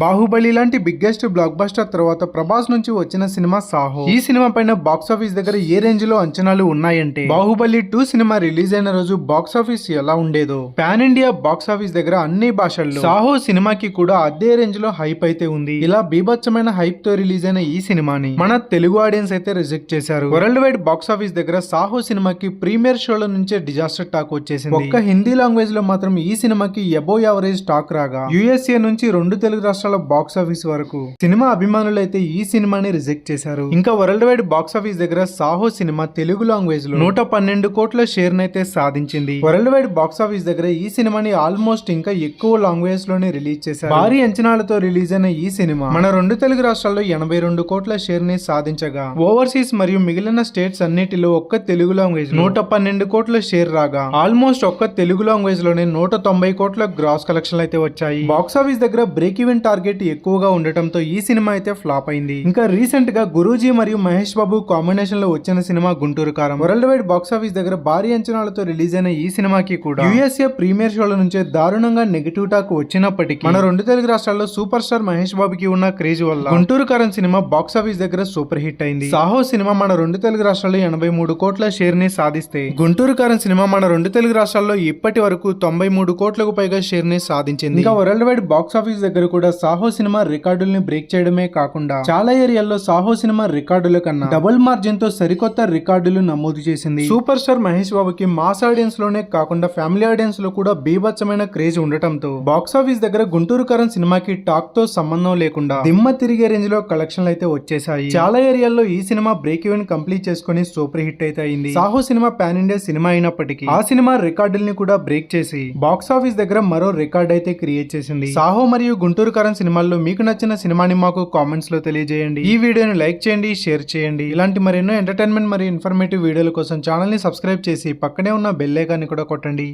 బాహుబలి లాంటి biggest block buster తర్వాత ప్రభాస్ నుంచి వచ్చిన సినిమా సాహో. ఈ సినిమా పైన బాక్స్ ఆఫీస్ దగ్గర ఏ రేంజ్లో అంచనాలు ఉన్నాయంటే బాహుబలి టూ సినిమా రిలీజ్ అయిన రోజు బాక్స్ ఆఫీస్ ఎలా ఉండేదో పాన్ ఇండియా బాక్స్ ఆఫీస్ దగ్గర అన్ని భాషల్లో సాహో సినిమాకి కూడా అదే రేంజ్లో హైప్ అయితే ఉంది. ఇలా బీభత్సమైన హైప్తో రిలీజ్ అయిన ఈ సినిమాని మన తెలుగు ఆడియన్స్ అయితే రిజెక్ట్ చేశారు. వరల్డ్ వైడ్ బాక్స్ ఆఫీస్ దగ్గర సాహో సినిమాకి ప్రీమియర్ షోల నుంచే డిజాస్టర్ టాక్ వచ్చేసింది. ఒక్క హిందీ లాంగ్వేజ్లో మాత్రం ఈ సినిమాకి ఎబో యావరేజ్ టాక్ రాగా యుఎస్ఏ నుంచి రెండు తెలుగు రాష్ట్రాల బాక్స్ ఆఫీస్ వరకు సినిమా అభిమానులు అయితే ఈ సినిమాని రిజెక్ట్ చేశారు. ఇంకా వరల్డ్ వైడ్ బాక్స్ ఆఫీస్ దగ్గర సాహో సినిమా తెలుగు లాంగ్వేజ్లో నూట పన్నెండు కోట్ల షేర్ నైతే సాధించింది. వరల్డ్ వైడ్ బాక్స్ ఆఫీస్ దగ్గర ఈ సినిమాని ఆల్మోస్ట్ ఇంకా ఎక్కువ లాంగ్వేజ్లోనే రిలీజ్ చేశారు. భారీ అంచనాలతో రిలీజ్ అయిన ఈ సినిమా మన రెండు తెలుగు రాష్ట్రాల్లో ఎనభై రెండు కోట్ల షేర్ని సాధించగా ఓవర్సీస్ మరియు మిగిలిన స్టేట్స్ అన్నిటిలో ఒక్క తెలుగు లాంగ్వేజ్ నూట పన్నెండు కోట్ల షేర్ రాగా ఆల్మోస్ట్ ఒక్క తెలుగు లాంగ్వేజ్లోనే నూట తొంభై కోట్ల గ్రాస్ కలెక్షన్లు అయితే వచ్చాయి. బాక్స్ ఆఫీస్ దగ్గర బ్రేక్ ఈవెన్ టార్గెట్ ఎక్కువగా ఉండటంతో ఈ సినిమా అయితే ఫ్లాప్ అయింది. ఇంకా రీసెంట్గా గురూజీ మరియు మహేష్ బాబు కాంబినేషన్లో వచ్చిన సినిమా గుంటూరు కారం. వరల్డ్ వైడ్ బాక్స్ ఆఫీస్ దగ్గర భారీ అంచనాలతో రిలీజ్ అయిన ఈ సినిమాకి కూడా యుఎస్ఏ ప్రీమియర్ షోల నుంచే దారుణంగా నెగిటివ్ టాక్ వచ్చినప్పటికీ మన రెండు తెలుగు రాష్ట్రాల్లో సూపర్ స్టార్ మహేష్ బాబుకి ఉన్న క్రేజ్ వల్ల గుంటూరు కారం సినిమా బాక్స్ ఆఫీస్ దగ్గర సూపర్ హిట్ అయింది. సాహో సినిమా మన రెండు తెలుగు రాష్ట్రాల్లో ఎనభై మూడు కోట్ల షేర్ని సాధిస్తే గుంటూరు కారం సినిమా మన రెండు తెలుగు రాష్ట్రాల్లో ఇప్పటి వరకు తొంభై మూడు కోట్లకు పైగా షేర్ని సాధించింది. ఇంకా వరల్డ్ వైడ్ బాక్స్ ఆఫీస్ దగ్గర కూడా సాహో సినిమా రికార్డుల్ని బ్రేక్ చేయడమే కాకుండా చాలా ఏరియాల్లో సాహో సినిమా రికార్డుల కన్నా డబుల్ మార్జిన్తో సరికొత్త రికార్డులు నమోదు చేసింది. సూపర్ స్టార్ మహేష్ బాబుకి మాస్ ఆడియన్స్లోనే కాకుండా ఫ్యామిలీ ఆడియన్స్లో కూడా బీభత్సమైన క్రేజ్ ఉండటంతో బాక్స్ ఆఫీస్ దగ్గర గుంటూరు కరణ్ సినిమాకి టాక్తో సంబంధం లేకుండా దిమ్మ తిరిగే రేంజ్లో కలెక్షన్లు అయితే వచ్చేసాయి చాలా ఏరియాల్లో ఈ సినిమా బ్రేక్ ఈవెన్ కంప్లీట్ చేసుకుని సూపర్ హిట్ అయితే అయింది. సాహో సినిమా పాన్ ఇండియా సినిమా అయినప్పటికీ ఆ సినిమా రికార్డుల్ని కూడా బ్రేక్ చేసి బాక్స్ ఆఫీస్ దగ్గర మరో రికార్డ్ అయితే క్రియేట్ చేసింది. సాహో మరియు గుంటూరు కరణ్ సినిమాల్లో మీకు నచ్చిన సినిమాని మాకు కామెంట్స్లో తెలియజేయండి. ఈ వీడియోని లైక్ చేయండి షేర్ చేయండి. ఇలాంటి మరెన్నో ఎంటర్టైన్మెంట్ మరియు ఇన్ఫర్మేటివ్ వీడియోల కోసం ఛానల్ని సబ్స్క్రైబ్ చేసి పక్కనే ఉన్న బెల్ ఐకాన్ని కూడా కొట్టండి.